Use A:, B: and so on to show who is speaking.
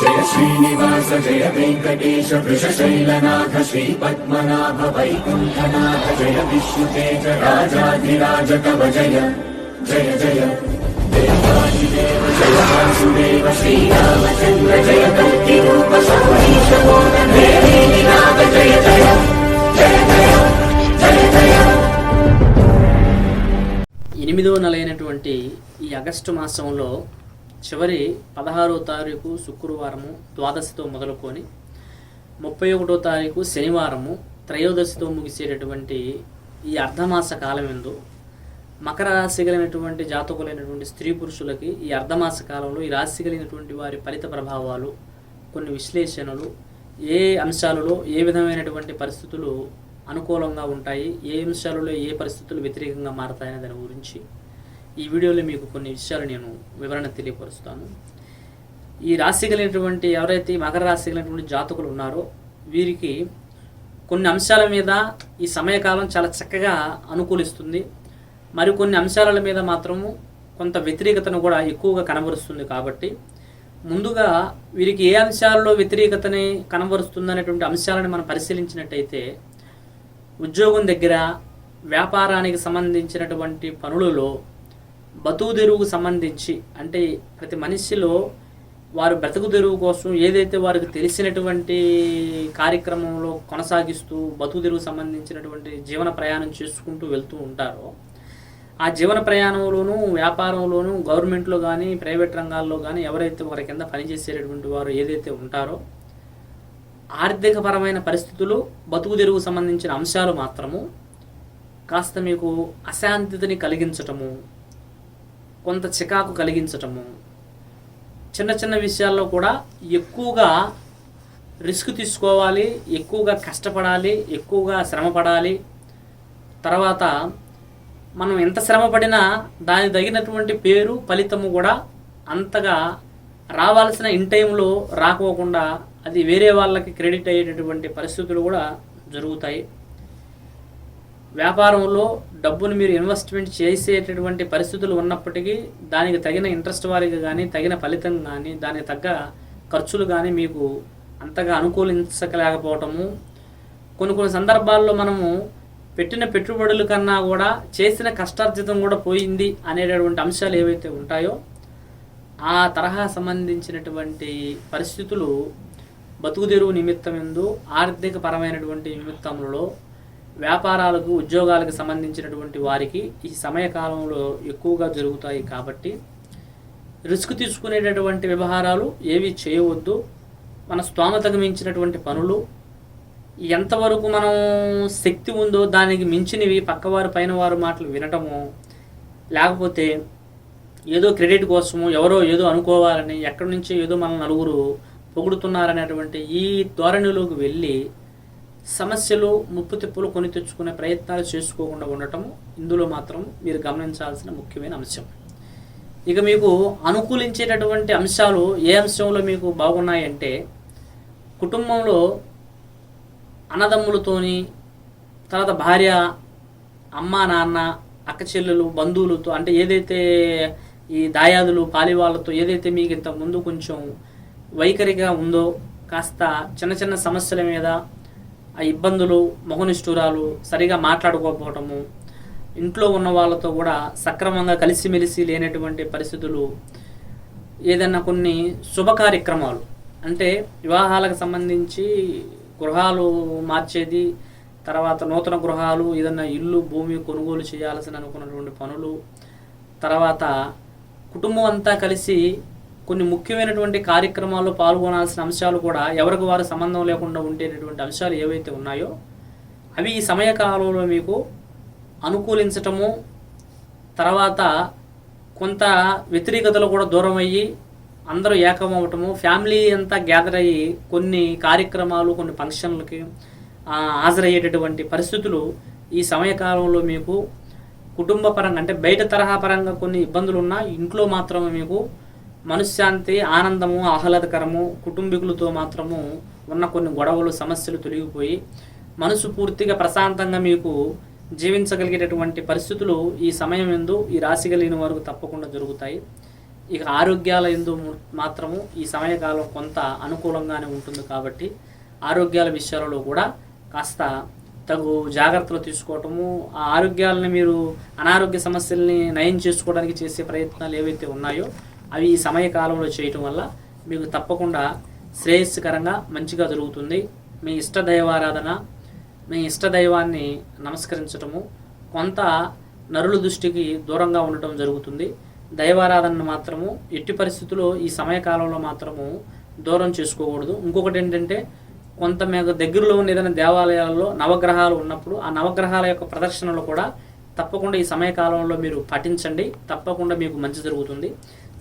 A: జయ శ్రీనివాస జయ వెంకటేశ వృషశైలనాథ శ్రీ పద్మనాభ వైకుంఠనాథ జయ విష్ణుతేజ రాజాధిరాజ కవ జయ జయ జయ. దేవాదిదేవ జయ వాసుదేవ శ్రీరామచంద్ర జయ కల్కి రూప సౌరీశ నాథ జయ జయ జయ జయ జయ జయ
B: ఎనిమిదవ నెలైనటువంటి ఈ ఆగస్టు మాసంలో చివరి పదహారో తారీఖు శుక్రవారము ద్వాదశితో మొదలుకొని ముప్పై ఒకటో తారీఖు శనివారము త్రయోదశితో ముగిసేటటువంటి ఈ అర్ధమాస కాలం ఎందు మకర రాశి కలిగినటువంటి జాతకులైనటువంటి స్త్రీ పురుషులకి ఈ అర్ధమాస కాలంలో ఈ రాశి కలిగినటువంటి వారి ఫలిత ప్రభావాలు కొన్ని విశ్లేషణలు ఏ అంశాలలో ఏ విధమైనటువంటి పరిస్థితులు అనుకూలంగా ఉంటాయి ఏ అంశాలలో ఏ పరిస్థితులు వ్యతిరేకంగా మారతాయనే దాని గురించి ఈ వీడియోలో మీకు కొన్ని విషయాలు నేను వివరణ తెలియపరుస్తాను. ఈ రాశి కలిగినటువంటి ఎవరైతే మకర రాశి కలిగినటువంటి జాతకులు ఉన్నారో వీరికి కొన్ని అంశాల మీద ఈ సమయకాలం చాలా చక్కగా అనుకూలిస్తుంది. మరికొన్ని అంశాల మీద మాత్రము కొంత వ్యతిరేకతను కూడా ఎక్కువగా కనబరుస్తుంది కాబట్టి ముందుగా వీరికి ఏ అంశాలలో వ్యతిరేకతని కనబరుస్తుంది అనేటువంటి అంశాలను మనం పరిశీలించినట్టయితే ఉద్యోగం దగ్గర వ్యాపారానికి సంబంధించినటువంటి పనులలో బతుకు తెరువుకు సంబంధించి అంటే ప్రతి మనిషిలో వారు బ్రతుకు తెరువు కోసం ఏదైతే వారికి తెలిసినటువంటి కార్యక్రమంలో కొనసాగిస్తూ బతుకు తెరువు సంబంధించినటువంటి జీవన ప్రయాణం చేసుకుంటూ వెళ్తూ ఉంటారో ఆ జీవన ప్రయాణంలోనూ వ్యాపారంలోనూ గవర్నమెంట్లో కానీ ప్రైవేట్ రంగాల్లో కానీ ఎవరైతే వారి కింద పనిచేసేటటువంటి వారు ఏదైతే ఉంటారో ఆర్థికపరమైన పరిస్థితులు బతుకు తెరువు సంబంధించిన అంశాలు మాత్రము కాస్త మీకు అశాంతిని కలిగించటము కొంత చికాకు కలిగించటము. చిన్న చిన్న విషయాల్లో కూడా ఎక్కువగా రిస్క్ తీసుకోవాలి ఎక్కువగా కష్టపడాలి ఎక్కువగా శ్రమపడాలి. తర్వాత మనం ఎంత శ్రమపడినా దాని తగినటువంటి పేరు ఫలితము కూడా అంతగా రావాల్సిన ఇన్ టైంలో రాకోకుండా అది వేరే వాళ్ళకి క్రెడిట్ అయ్యేటటువంటి పరిస్థితులు కూడా జరుగుతాయి. వ్యాపారంలో డబ్బును మీరు ఇన్వెస్ట్మెంట్ చేసేటటువంటి పరిస్థితులు ఉన్నప్పటికీ దానికి తగిన ఇంట్రెస్ట్ వారికి కానీ తగిన ఫలితం కానీ దానికి తగ్గ ఖర్చులు కానీ మీకు అంతగా అనుకూలించలేకపోవటము. కొన్ని కొన్ని సందర్భాల్లో మనము పెట్టిన పెట్టుబడుల కన్నా కూడా చేసిన కష్టార్జితం కూడా పోయింది అనేటటువంటి అంశాలు ఏవైతే ఉంటాయో ఆ తరహా సంబంధించినటువంటి పరిస్థితులు బతుకుదెరువు నిమిత్తం ఎందు ఆర్థిక పరమైనటువంటి నిమిత్తములలో వ్యాపారాలకు ఉద్యోగాలకు సంబంధించినటువంటి వారికి ఈ సమయకాలంలో ఎక్కువగా జరుగుతాయి కాబట్టి రిస్క్ తీసుకునేటటువంటి వ్యవహారాలు ఏవి చేయవద్దు. మన స్తోమతకు మించినటువంటి పనులు ఎంతవరకు మనం శక్తి ఉందో దానికి మించినవి పక్కవారు పైన వారు మాటలు వినటము లేకపోతే ఏదో క్రెడిట్ కోసము ఎవరో ఏదో అనుకోవాలని ఎక్కడి నుంచి ఏదో మన నలుగురు పొగుడుతున్నారనేటువంటి ఈ ధోరణిలోకి వెళ్ళి సమస్యలు ముప్పు తిప్పులు కొని తెచ్చుకునే ప్రయత్నాలు చేసుకోకుండా ఉండటము ఇందులో మాత్రం మీరు గమనించాల్సిన ముఖ్యమైన అంశం. ఇక మీకు అనుకూలించేటటువంటి అంశాలు ఏ అంశంలో మీకు బాగున్నాయంటే కుటుంబంలో అన్నదమ్ములతోని తర్వాత భార్య అమ్మ నాన్న అక్క చెల్లెలు బంధువులతో అంటే ఏదైతే ఈ దాయాదులు పాలివాళ్ళతో ఏదైతే మీకు ఇంత ముందు కొంచెం వైఖరిగా ఉందో కాస్త చిన్న చిన్న సమస్యల మీద ఇబ్బందులు మొహనిష్ఠురాలు సరిగా మాట్లాడుకోకపోవటము ఇంట్లో ఉన్న వాళ్ళతో కూడా సక్రమంగా కలిసిమెలిసి లేనటువంటి పరిస్థితులు ఏదైనా కొన్ని శుభ కార్యక్రమాలు. అంటే వివాహాలకు సంబంధించి గృహాలు మార్చేది తర్వాత నూతన గృహాలు ఏదైనా ఇల్లు భూమి కొనుగోలు చేయాల్సిన అనుకున్నటువంటి పనులు తర్వాత కుటుంబం అంతా కలిసి కొన్ని ముఖ్యమైనటువంటి కార్యక్రమాల్లో పాల్గొనాల్సిన అంశాలు కూడా ఎవరికి వారు సంబంధం లేకుండా ఉండేటటువంటి అంశాలు ఏవైతే ఉన్నాయో అవి ఈ సమయకాలంలో మీకు అనుకూలించటము తర్వాత కొంత వ్యతిరేకతలు కూడా దూరం అయ్యి అందరూ ఏకమవటము ఫ్యామిలీ అంతా గ్యాదర్ అయ్యి కొన్ని కార్యక్రమాలు కొన్ని ఫంక్షన్లకి హాజరయ్యేటటువంటి పరిస్థితులు ఈ సమయకాలంలో మీకు కుటుంబ పరంగా అంటే బయట తరహా పరంగా కొన్ని ఇబ్బందులు ఉన్నా ఇంట్లో మాత్రమే మీకు మనశ్శాంతి ఆనందము ఆహ్లాదకరము కుటుంబీకులతో మాత్రము ఉన్న కొన్ని గొడవలు సమస్యలు తొలగిపోయి మనసు పూర్తిగా ప్రశాంతంగా మీకు జీవించగలిగేటటువంటి పరిస్థితులు ఈ సమయం ఎందు ఈ రాశి కలిగిన వారికి తప్పకుండా జరుగుతాయి. ఇక ఆరోగ్యాల ఎందు మాత్రము ఈ సమయకాలం కొంత అనుకూలంగానే ఉంటుంది కాబట్టి ఆరోగ్యాల విషయాలలో కూడా కాస్త తగు జాగ్రత్తలు తీసుకోవటము ఆ ఆరోగ్యాలని మీరు అనారోగ్య సమస్యల్ని నయం చేసుకోవడానికి చేసే ప్రయత్నాలు ఏవైతే ఉన్నాయో అవి ఈ సమయకాలంలో చేయటం వల్ల మీకు తప్పకుండా శ్రేయస్కరంగా మంచిగా జరుగుతుంది. మీ ఇష్ట దైవారాధన మీ ఇష్ట దైవాన్ని నమస్కరించటము కొంత నరుల దృష్టికి దూరంగా ఉండటం జరుగుతుంది. దైవారాధనను మాత్రము ఎట్టి పరిస్థితుల్లో ఈ సమయకాలంలో మాత్రము దూరం చేసుకోకూడదు. ఇంకొకటి ఏంటంటే కొంత మీకు దగ్గరలో ఉన్న ఏదైనా దేవాలయాల్లో నవగ్రహాలు ఉన్నప్పుడు ఆ నవగ్రహాల యొక్క ప్రదర్శనలు కూడా తప్పకుండా ఈ సమయకాలంలో మీరు పాటించండి తప్పకుండా మీకు మంచి జరుగుతుంది.